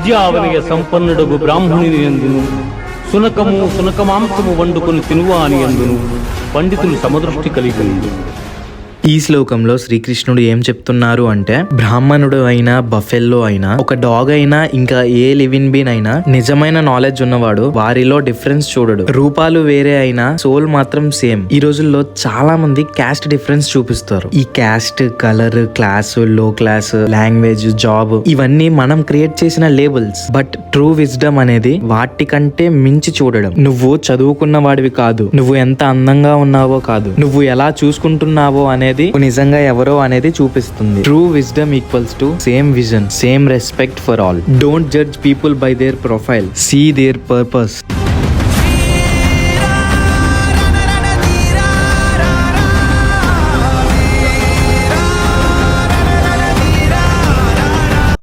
విద్యావనయ సంపన్నుడగు బ్రాహ్మణుని ఎందును? సునకము సునకమాంసము వండుకొని తినువా అని ఎందును? పండితులు సమదృష్టి కలిగి ఉంది ఈ శ్లోకంలో శ్రీకృష్ణుడు ఏం చెప్తున్నారు అంటే బ్రాహ్మణుడు అయినా బఫెల్లో అయినా ఒక డాగ్ అయినా ఇంకా ఏ లివిన్ బీన్ అయినా నిజమైన నాలెడ్జ్ ఉన్నవాడు వారిలో డిఫరెన్స్ చూడడు. రూపాలు వేరే అయినా సోల్ మాత్రం సేమ్. ఈ రోజుల్లో చాలా మంది క్యాస్ట్ డిఫరెన్స్ చూపిస్తారు. ఈ క్యాస్ట్ కలర్ క్లాస్లో క్లాస్ లాంగ్వేజ్ జాబ్ ఇవన్నీ మనం క్రియేట్ చేసిన లేబుల్స్. బట్ ట్రూ విజ్డమ్ అనేది వాటికంటే మించి చూడడం. నువ్వు చదువుకున్న వాడివి కాదు. నువ్వు ఎంత అందంగా ఉన్నావో కాదు. నువ్వు ఎలా చూసుకుంటున్నావో అనే అనేది నిజంగా ఎవరో అనేది చూపిస్తుంది. True wisdom equals to same vision same respect for all don't judge people by their profile see their purpose